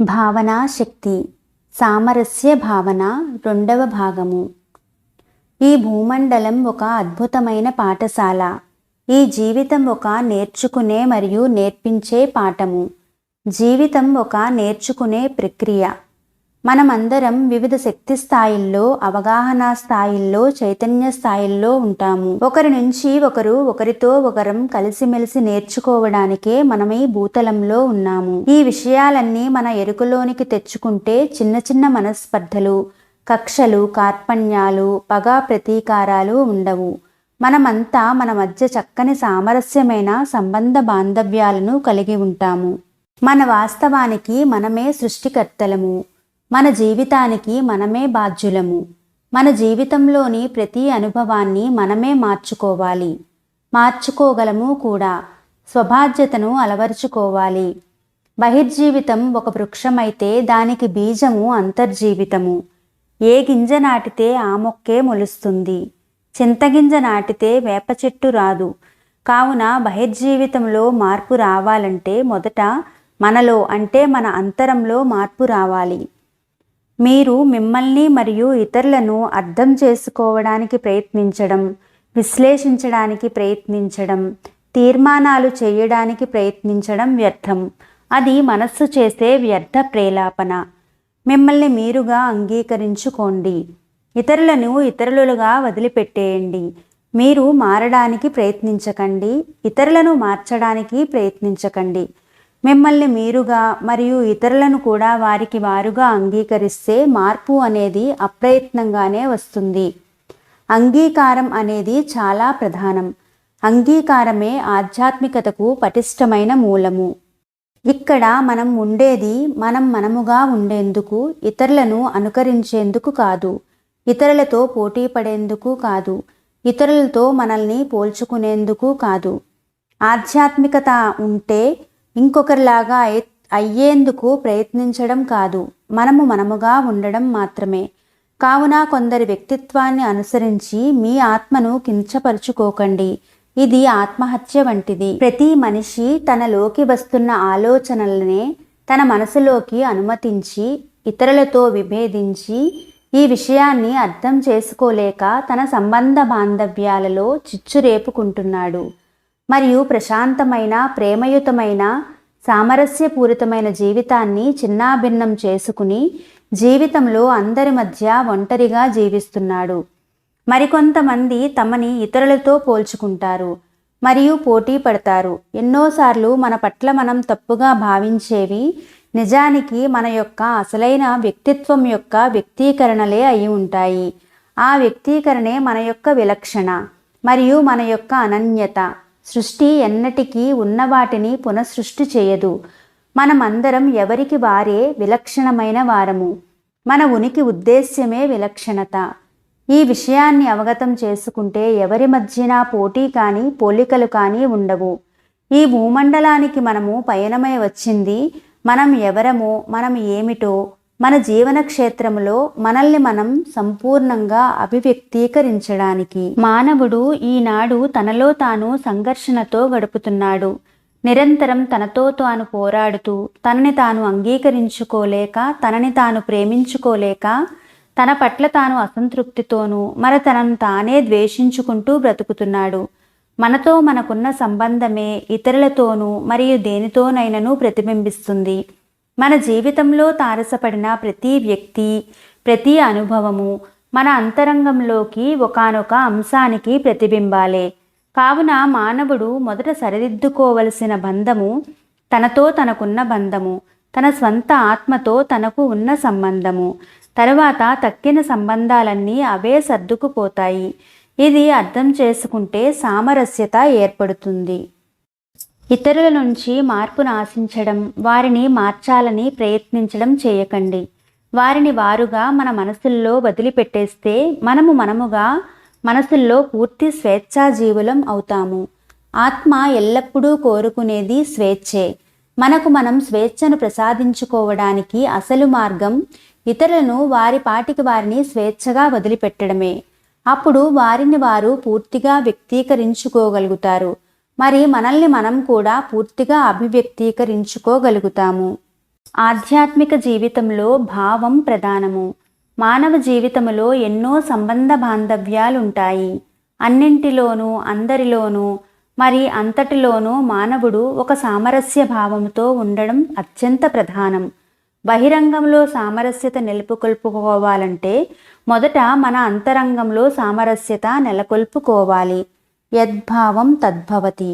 భావనా శక్తి సామరస్య భావన రెండవ భాగము. ఈ భూమండలం ఒక అద్భుతమైన పాఠశాల. ఈ జీవితం ఒక నేర్చుకునే మరియు నేర్పించే పాఠము. జీవితం ఒక నేర్చుకునే ప్రక్రియ. మనమందరం వివిధ శక్తి స్థాయిల్లో అవగాహన స్థాయిల్లో చైతన్య స్థాయిల్లో ఉంటాము. ఒకరి నుంచి ఒకరు ఒకరితో ఒకరం కలిసిమెలిసి నేర్చుకోవడానికే మనం ఈ భూతలంలో ఉన్నాము. ఈ విషయాలన్నీ మన ఎరుకలోనికి తెచ్చుకుంటే చిన్న చిన్న మనస్పర్ధలు కక్షలు కార్పణ్యాలు పగా ప్రతీకారాలు ఉండవు. మనమంతా మన మధ్య చక్కని సామరస్యమైన సంబంధ బాంధవ్యాలను కలిగి ఉంటాము. మన వాస్తవానికి మనమే సృష్టికర్తలము. మన జీవితానికి మనమే బాధ్యులము. మన జీవితంలోని ప్రతి అనుభవాన్ని మనమే మార్చుకోవాలి. మార్చుకోగలము కూడా. స్వబాధ్యతను అలవరుచుకోవాలి. బహిర్జీవితం ఒక వృక్షమైతే దానికి బీజము అంతర్జీవితము. ఏ గింజ నాటితే ఆ మొక్కే మొలుస్తుంది. చింతగింజ నాటితే వేప చెట్టు రాదు. కావున బహిర్జీవితంలో మార్పు రావాలంటే మొదట మనలో అంటే మన అంతరంలో మార్పు రావాలి. మీరు మిమ్మల్ని మరియు ఇతరులను అర్థం చేసుకోవడానికి ప్రయత్నించడం విశ్లేషించడానికి ప్రయత్నించడం తీర్మానాలు చేయడానికి ప్రయత్నించడం వ్యర్థం. అది మనస్సు చేసే వ్యర్థ ప్రేలాపన. మిమ్మల్ని మీరుగా అంగీకరించుకోండి. ఇతరులను ఇతరులుగా వదిలిపెట్టేయండి. మీరు మారడానికి ప్రయత్నించకండి. ఇతరులను మార్చడానికి ప్రయత్నించకండి. మిమ్మల్ని మీరుగా మరియు ఇతరులను కూడా వారికి వారుగా అంగీకరిస్తే మార్పు అనేది అప్రయత్నంగానే వస్తుంది. అంగీకారం అనేది చాలా ప్రధానం. అంగీకారమే ఆధ్యాత్మికతకు పటిష్టమైన మూలము. ఇక్కడ మనం ఉండేది మనం మనముగా ఉండేందుకు ఇతరులను అనుకరించేందుకు కాదు. ఇతరులతో పోటీ పడేందుకు కాదు. ఇతరులతో మనల్ని పోల్చుకునేందుకు కాదు. ఆధ్యాత్మికత ఉంటే ఇంకొకరిలాగా అయ్యేందుకు ప్రయత్నించడం కాదు. మనము మనముగా ఉండడం మాత్రమే. కావున కొందరి వ్యక్తిత్వాన్ని అనుసరించి మీ ఆత్మను కించపరుచుకోకండి. ఇది ఆత్మహత్య వంటిది. ప్రతి మనిషి తనలోకి వస్తున్న ఆలోచనలనే తన మనసులోకి అనుమతించి ఇతరులతో విభేదించి ఈ విషయాన్ని అర్థం చేసుకోలేక తన సంబంధ బాంధవ్యాలలో చిచ్చు రేపుకుంటున్నాడు మరియు ప్రశాంతమైన ప్రేమయుతమైన సామరస్యపూరితమైన జీవితాన్ని చిన్నాభిన్నం చేసుకుని జీవితంలో అందరి మధ్య ఒంటరిగా జీవిస్తున్నాడు. మరికొంతమంది తమని ఇతరులతో పోల్చుకుంటారు మరియు పోటీ పడతారు. ఎన్నోసార్లు మన పట్ల మనం తప్పుగా భావించేవి నిజానికి మన యొక్క అసలైన వ్యక్తిత్వం యొక్క వ్యక్తీకరణలే అయి ఉంటాయి. ఆ వ్యక్తీకరణే మన యొక్క విలక్షణ మరియు మన యొక్క అనన్యత. సృష్టి ఎన్నటికీ ఉన్న వాటిని పునఃసృష్టి చేయదు. మనమందరం ఎవరికి వారే విలక్షణమైన వారము. మన ఉనికి ఉద్దేశ్యమే విలక్షణత. ఈ విషయాన్ని అవగతం చేసుకుంటే ఎవరి మధ్యన పోటీ కానీ పోలికలు కానీ ఉండవు. ఈ భూమండలానికి మనము పయనమై వచ్చింది మనం ఎవరమో మనం ఏమిటో మన జీవన క్షేత్రంలో మనల్ని మనం సంపూర్ణంగా అభివ్యక్తీకరించడానికి మానవుడు ఈనాడు తనలో తాను సంఘర్షణతో గడుపుతున్నాడు. నిరంతరం తనతో తాను పోరాడుతూ తనని తాను అంగీకరించుకోలేక తనని తాను ప్రేమించుకోలేక తన పట్ల తాను అసంతృప్తితోనూ మరి తనను తానే ద్వేషించుకుంటూ బ్రతుకుతున్నాడు. మనతో మనకున్న సంబంధమే ఇతరులతోనూ మరియు దేనితోనైనను ప్రతిబింబిస్తుంది. మన జీవితంలో తారసపడిన ప్రతి వ్యక్తి ప్రతి అనుభవము మన అంతరంగంలోకి ఒకనొక అంశానికి ప్రతిబింబాలే. కావున మానవుడు మొదట సరిదిద్దుకోవలసిన బంధము తనతో తనకున్న బంధము తన స్వంత ఆత్మతో తనకు ఉన్న సంబంధము. తరువాత తక్కిన సంబంధాలన్నీ అవే సర్దుకుపోతాయి. ఇది అర్థం చేసుకుంటే సామరస్యత ఏర్పడుతుంది. ఇతరుల నుంచి మార్పును ఆశించడం వారిని మార్చాలని ప్రయత్నించడం చేయకండి. వారిని వారుగా మన మనసుల్లో వదిలిపెట్టేస్తే మనము మనముగా మనసుల్లో పూర్తి స్వేచ్ఛాజీవులం అవుతాము. ఆత్మ ఎల్లప్పుడూ కోరుకునేది స్వేచ్ఛే. మనకు మనం స్వేచ్ఛను ప్రసాదించుకోవడానికి అసలు మార్గం ఇతరులను వారి పాటికి వారిని స్వేచ్ఛగా వదిలిపెట్టడమే. అప్పుడు వారిని వారు పూర్తిగా వ్యక్తీకరించుకోగలుగుతారు. మరి మనల్ని మనం కూడా పూర్తిగా అభివ్యక్తీకరించుకోగలుగుతాము. ఆధ్యాత్మిక జీవితంలో భావం ప్రధానము. మానవ జీవితములో ఎన్నో సంబంధ బాంధవ్యాలుంటాయి. అన్నింటిలోనూ అందరిలోనూ మరి అంతటిలోనూ మానవుడు ఒక సామరస్య భావంతో ఉండడం అత్యంత ప్రధానం. బహిరంగంలో సామరస్యత నెలకొల్పుకోవాలంటే మొదట మన అంతరంగంలో సామరస్యత నెలకొల్పుకోవాలి. యద్భావం తద్భవతి.